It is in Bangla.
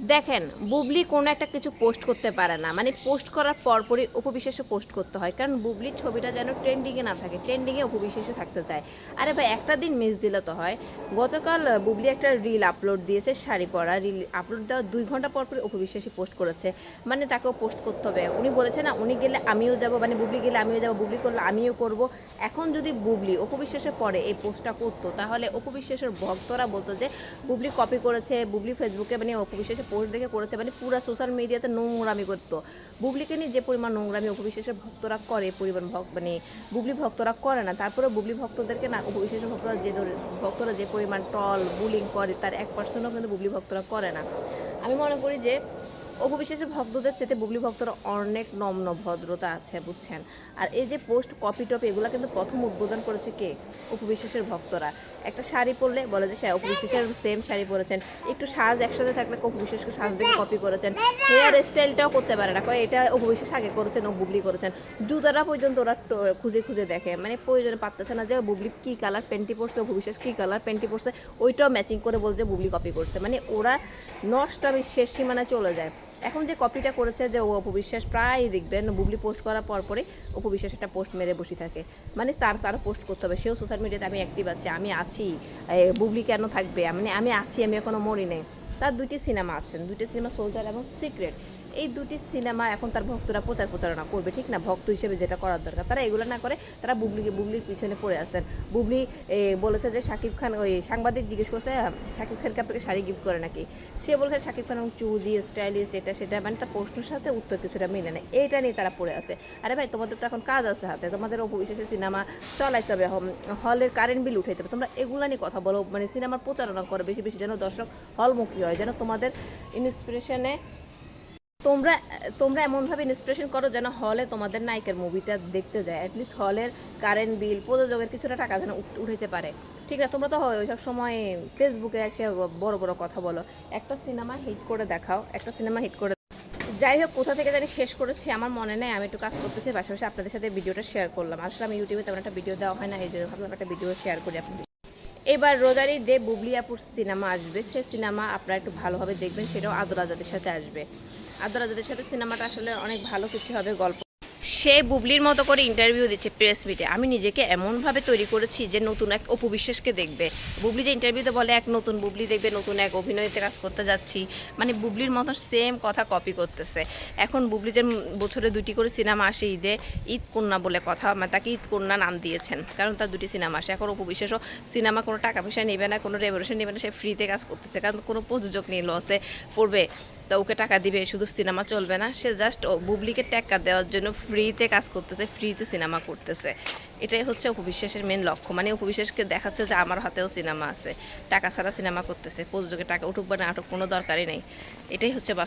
দেখেন, বুবলি কোনো একটা কিছু পোস্ট করতে পারে না। মানে পোস্ট করার পরপরই উপবিশেষে পোস্ট করতে হয়। কারণ বুবলির ছবিটা যেন ট্রেন্ডিংয়ে না থাকে ট্রেন্ডিংয়ে উপবিশেষে থাকতে চায়। আরে ভাই, একটা দিন মিস দিলে তো হয়। গতকাল বুবলি একটা রিল আপলোড দিয়েছে, শাড়ি পরা রিল আপলোড দেওয়ার দুই ঘণ্টা পর পর উপবিশ্বাসী পোস্ট করেছে। মানে তাকেও পোস্ট করতে হবে। উনি বলেছে না, উনি গেলে আমিও যাব। মানে বুবলি গেলে আমিও যাব, বুবলি করলে আমিও করব। এখন যদি বুবলি উপবিশ্বাসে পরে এই পোস্টটা করতো, তাহলে উপবিশ্বাসের ভক্তরা বলতো যে, বুবলি কপি করেছে, বুবলি ফেসবুকে মানে উপবিশ্বাসে পোস্ট দেখে করেছে মানে পুরো সোশ্যাল মিডিয়াতে নোংরামি করতো। বুবলিকে নিয়ে যে পরিমাণ নোংরামি উপবিশ্বাসের ভক্তরা করে পরিমাণ ভক্ত মানে বুবলি ভক্তরা করে না তারপরে বুবলি ভক্তদেরকে না উপবিশ্বাসের ভক্তরা যে ভক্তরা যে পরিমাণ টল বুলিং করে, তার এক পার্সেন্টও কিন্তু বুবলি ভক্তরা করে না। আমি মনে করি যে অপবিশ্বাসের ভক্তদের চেতে বুবলি ভক্তরা অনেক নম্ন ভদ্রতা আছে, বুঝছেন? আর এই যে পোস্ট কপি টপি, এগুলো কিন্তু প্রথম উদ্বোধন করেছে কে? উপবিশ্বাসের ভক্তরা। একটা শাড়ি পরলে বলে যে উপবিশ্বাসের সেম শাড়ি পরেছেন। একটু সাজ একসাথে থাকলে উপবিশ্বাসকে সাজ দেখে কপি করেছেন। হেয়ার স্টাইলটাও করতে পারে না। কয়, এটা উপবিশ্বাস আগে করেছেন ও বুবলি করেছেন? জুতাটা পর্যন্ত ওরা খুঁজে খুঁজে দেখে। মানে প্রয়োজনে পারতেছে না যে, বুবলি কী কালার প্যান্টি পরছে উপবিশ্বাস কী কালার প্যান্টি পরছে, ওইটাও ম্যাচিং করে বলছে বুবলি কপি করছে। মানে ওরা নষ্ট আমি শেষ সীমানায় চলে যায়। এখন যে কপিটা করেছে যে ও অপবিশ্বাস প্রায় দেখবেন বুবলি পোস্ট করার পর পরে অপবিশ্বাস একটা পোস্ট মেরে বসে থাকে। মানে তার তার পোস্ট করতে হবে। সেও সোশ্যাল মিডিয়াতে আমি অ্যাক্টিভ আছি, আমি আছি। বুবলি কেন থাকবে? মানে আমি আছি, আমি এখনও মরি নেই তার দুইটি সিনেমা আছেন দুইটি সিনেমা সোলজার এবং সিক্রেট এই দুটি সিনেমা এখন তার ভক্তরা প্রচার প্রচারণা করবে, ঠিক না? ভক্ত হিসেবে যেটা করার দরকার। তারা এগুলো না করে, তারা বুবলিকে বুবলির পিছনে পড়ে আসছেন বুবলি বলেছে যে শাকিব খান ওই সাংবাদিক জিজ্ঞেস করছে শাকিব খানকে আপনাকে শাড়ি গিফট করে নাকি? সে বলেছে, শাকিব খান চুজি স্টাইলিস্ট এটা সেটা মানে তার প্রশ্নের সাথে উত্তর কিছুটা মিলে না। এইটা নিয়ে তারা পড়ে আছে। আরে ভাই, তোমাদের তো এখন কাজ আছে হাতে। তোমাদের অপবিশ্বাসে সিনেমা চলাইতে হবে। হলের কারেন্ট বিল উঠাইতে হবে। তোমরা এগুলো নিয়ে কথা বলো। মানে সিনেমার প্রচারণা করো। বেশি বেশি যেন দর্শক হলমুখী হয়। যেন তোমাদের ইন্সপিরেশনে তোমরা তোমরা এমনভাবে ইন্সপিরেশন করো যেন হলে তোমাদের নায়িকার মুভিটা দেখতে যায়। অ্যাটলিস্ট হলের কারেন্ট বিল প্রযোজকের কিছুটা টাকা যেন উঠ- উঠাইতে পারে। ঠিক আছে তোমরা তো হয় ওইসব সময় ফেসবুকে এসে বড় বড় কথা বলো। একটা সিনেমা হিট করে দেখাও, একটা সিনেমা হিট করে যাই হোক, কোথা থেকে জানি শেষ করেছি, আমার মনে নেই। আমি একটু কাজ করতেছি, পাশাপাশি আপনাদের সাথে ভিডিওটা শেয়ার করলাম। আসলে আমি ইউটিউবে তেমন একটা ভিডিও দেওয়া হয় না, এই জন্য ভাবলাম একটা ভিডিও শেয়ার করি আপনাদের এবার রোজারি দে বুবলিয়াপুর সিনেমা আসবে। সে সিনেমা আপনারা একটু ভালোভাবে দেখবেন, সেটাও আদর আজাদের সাথে আসবে। আদর আজাদের সাথে সিনেমাটা আসলে অনেক ভালো কিছু হবে গল্প। সে বুবলির মতো করে ইন্টারভিউ দিচ্ছে প্রেস মিটে আমি নিজেকে এমনভাবে তৈরি করেছি যে নতুন এক অপবিশ্বাসকে দেখবে। বুবলি যে ইন্টারভিউতে বলে, এক নতুন বুবলি দেখবে, নতুন এক অভিনয়তে কাজ করতে যাচ্ছি। মানে বুবলির মতো সেম কথা কপি করতেছে। এখন বুবলি যে বছরে দুটি করে সিনেমা আসে ঈদে, ঈদ কন্যা বলে কথা মানে তাকে ঈদ কন্যা নাম দিয়েছেন, কারণ তার দুটি সিনেমা আসে। এখন অপবিশ্বাসও সিনেমা কোনো টাকা পয়সা নেবে না, কোনো রেভলিউশন নেবে না, সে ফ্রিতে কাজ করতেছে, কারণ কোনো প্রযোজক নেই লসে পড়বে। তা ওকে টাকা দিবে, শুধু সিনেমা চলবে না, সে জাস্ট ও বুবলিকে টাকা দেওয়ার জন্য ফ্রিতে কাজ করতেছে ফ্রিতে সিনেমা করতেছে। এটাই হচ্ছে উপবিশ্বাসের মেন লক্ষ্য। মানে উপবিশ্বাসকে দেখাচ্ছে যে আমার হাতেও সিনেমা আছে, টাকা ছাড়া সিনেমা করতেছে, প্রযোজকের টাকা উঠুক বা না কোনো দরকারই নেই। এটাই হচ্ছে বাস্তব